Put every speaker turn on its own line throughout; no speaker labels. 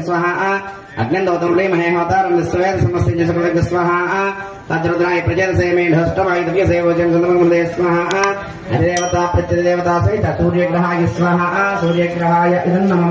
స్వహ అగ్నం దౌతం లే మహేహోతారం సమస్య జసకృతజ్ఞ స్వహ తద్రుద్రాయ ప్రజలసేమేఢష్టమాయుధవ్య సేవోజం సంతమృదే స్వహ అధిదేవత ప్రత్యదేవత సహిత సూర్యగ్రహాయ స్వహ సూర్యగ్రహాయ ఇదం నమ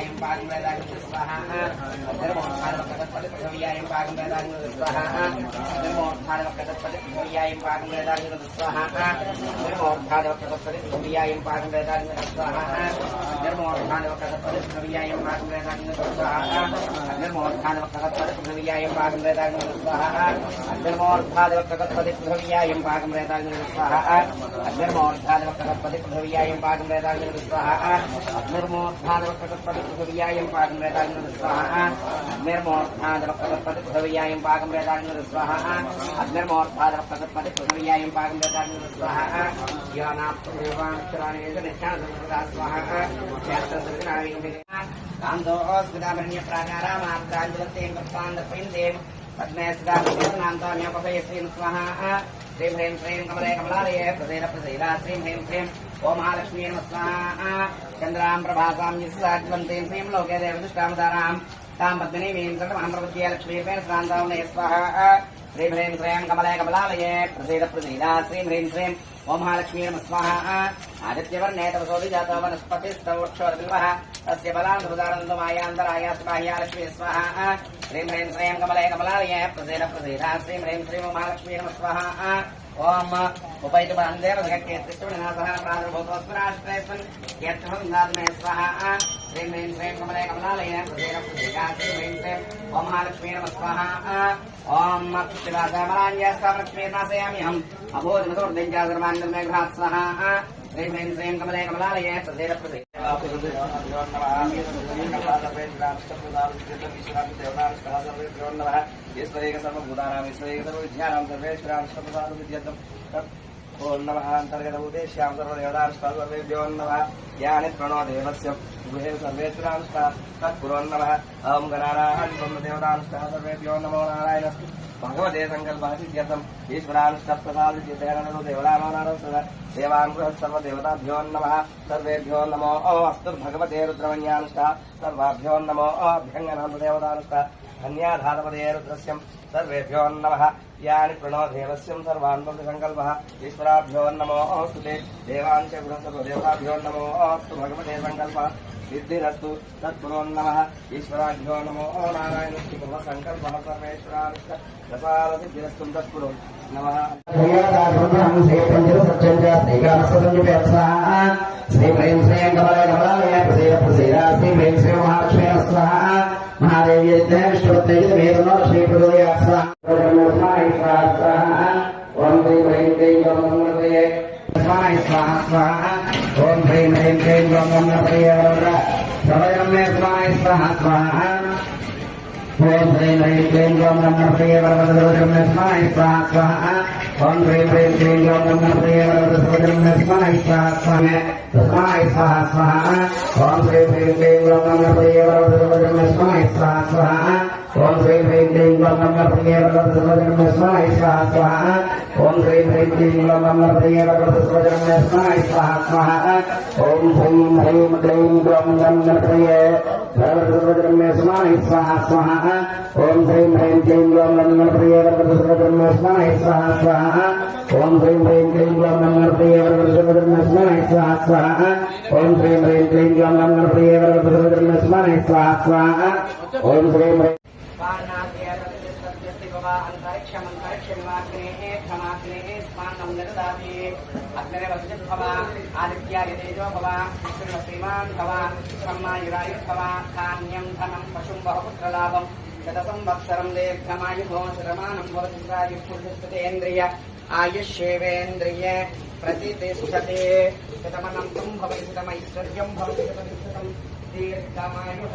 పృథివ్యాయం పాగం వేదాగం స్వాహ ధర్మోత్థానవకటపతి పృథివ్యాయం పాగం వేదాగం స్వాహ ధర్మోత్థానవకటపతి పృథివ్యాయం పాగం వేదాగం స్వాహ ధర్మోత్థానవకటపతి పృథివ్యాయం పాగం వేదాగం స్వాహ ధర్మోత్థానవకటపతి పృథివ్యాయం పాగం వేదాగం స్వాహ నిర్మోత్థానవకటపతి పృథివ్యాయం పాగం వేదాగం స్వాహ నిర్మోత్థానవకటపతి పృథివ్యాయం పాగం వేదాగం స్వాహ నిర్మోత్థానవకటపతి పృథివ్యాయం పాగం వేదాగం స్వాహ యోనాప్తమేవాక్షరాణి నిత్యాన స్వాహ శాస్త్రసర్గనావిందే కాందోస్మితాభరణ్య ప్రాకారామాత్రాంజలంతేం కప్పాందపైందేం పద్మేశ్వరాంతోన్యోపేశ్రీం స్వహ శ్రీం హ్రీం శ్రీం కమలే కమలాలయే ప్రసేన ప్రసేన శ్రీం హ్రీం శ్రీం ఓ మహాలక్ష్మీ నమ స్వాహ చంద్రాం ప్రభాసాం యస్సాజ్వంతీం శ్రీం లోకే దేవదుష్టామదారాం తాం పద్మినీమీం సకమహం ప్రపద్యే లక్ష్మీర్పేణ శ్రాంతాం స్వాహ శ్రీం హ్రీం శ్రీం కమలే కమలాలయే ప్రసేన ప్రసేన శ్రీం హ్రీం శ్రీం ఓ మహాలక్ష్మీ నమ స్వాహ ఆదిత్యవర్ణే తవ సోది జాతో వనస్పతిస్తవక్షోర్విల్వः తస్య బలాంతరుదానందమాయాంతరాయాస్మాహ్యా లక్ష్మీ స్వాహ శ్రీం హ్రీం శ్రీం కమలే కమలాలయ ప్రసేన ప్రసేన శ్రీం హ్రీం శ్రీం మహాలక్ష్మీ నమ స్వాహ ఓం ఉపైత బలందేవ జగత్యేత్తిష్టువినాశः ప్రాదుర్భూతోస్మిరాష్ట్రేస్మిన్ యత్సందాత్మే స్వాహ శ్రీం హ్రీం శ్రీం కమలే కమలాలయ ప్రసేన ప్రసేన శ్రీం హ్రీం శ్రీం ఓం మహాలక్ష్మీ నమ ओम मत्स्यवासामरान्यास्तामृत्वेनाशयामि अहम् अभोजनसोर्दञ्चासर्वान्निर्मेघात् स्वाहा श्रीमेन् श्रीं कमले कमलालये प्रसेद प्रसे ईश्वरेक
सर्वभूतानाम् ईश्वरेक सर्वविद्यानां सर्वेश्वरां सर्वदानं विद्यन्तम् ఓం నమ అంతర్గత ఉద్దేశ్యాం సర్వదేవతానుష్ఠా యాని ప్రణో దేవస్య గృహే సర్వేశ్వరానుష్ఠా తత్పురోన్నమ ఓం గణానాన్ బ్రహ్మదేవతానుష్ఠా సర్వేభ్యో నమో నారాయణస్తు భగవతే సంకల్పాసిద్ధ్యర్థం ఈశ్వరానుష్ఠప్రసాదిద్యతేనో దేవతానో సదా దేవాన్ సర్వదేవతాభ్యో నమ సర్వేభ్యో నమో అస్తు భగవతే రుద్రమణ్యానుష్ఠా సర్వాభ్యో నమో అభ్యంగనాను దేవతానుష్ఠా ధన్యాధారపదే రుద్రస్యం సర్వేభ్యో యాని ప్రణో దేవస్యం సర్వాన్ సంకల్ప. ఈశ్వరాభ్యో నమో అస్తు భగవతే సంకల్ప సిద్ధిరస్తు తత్పురోన్నమ ఈశ్వరాభ్యో నమో నారాయణ సంకల్ప సర్వేశ్వరానుష్ఠ ప్రసాద సిద్ధిరస్తు తత్పురో నమ.
శ్రీ ప్రేమ శ్రేయం కమలే కమల మహాదేవి విష్ణుపత్రేదో శ్రీ ప్రదోయ స్వాహ ఓం హ్రీం హ్రీం క్లీం ఓం నమస్తే స్వాహ స్వాహ స్వాహ ఓం హ్రీం హ్రీం క్లీం ఓం నమస్తే సర్వమే స్వాహ స్వాహ స్వాహ ఓం హ్రీం హ్రీం క్లీం ఓం నమ ప్రియ వరవదోషం స్వాహ స్వాహ స్వాహ ఓం హ్రీం హ్రీం క్లీం ఓం నమ ప్రియ వరవదోషం స్వాహ స్వాహ స్వాహ స్వాహ స్వాహ స్వాహ ఓం హ్రీం హ్రీం క్లీం ఓం నమ ప్రియ వరవదోషం స్వాహ స్వాహ ఓం నమ హ్రీం క్లీం ఓం నమ ప్రియ వరవదోషం స్వాహ స్వాహ స్వాహ ఓం హ్రీం హ్రీం క్లీం ఓం నమ ప్రియ వరవదోషం స్వాహ స్వాహ స్వాహ ఓం హ్రీం హ్రీం క్లీం ఓం నమ ప్రియ వరవదోషం స్వాహ స్వాహ స్వాహ ఓం హ్రీం హ్రీం క్లీం ఓం నమ ప్రియ వరవదోషం స్వాహ స్వాహ స్వాహ ఓం హ్రీం హ్రీం క్లీం స్వాహ స్వాహ స్వాహ ఓం హ్రీం హ్రీం
वा अन्तरिक्षमन्तरिक्षमिमाग्नेः
क्षमाग्नेः स्मान्नं निरदाभिः अग्निरवसिद्भव आदित्यायतेजो भव धान्यं धनं पशुं बहुपुत्रलाभं शतसंवत्सरं दीर्घमायुभो श्रमाणं भवतिन्द्रायुपुरुषतेन्द्रिय आयुष्येवेन्द्रिय प्रतितिष्ठते भवति शतमैश्वर्यं भवति शतमैश्वरं दीर्घमायुः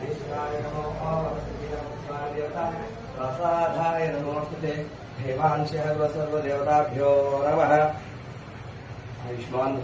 దేవకులాయ నమో ప్రసాదాయ నమోస్తుతే దేవాంశ సర్వదేవతాభ్యో నమ ఆయుష్మాన్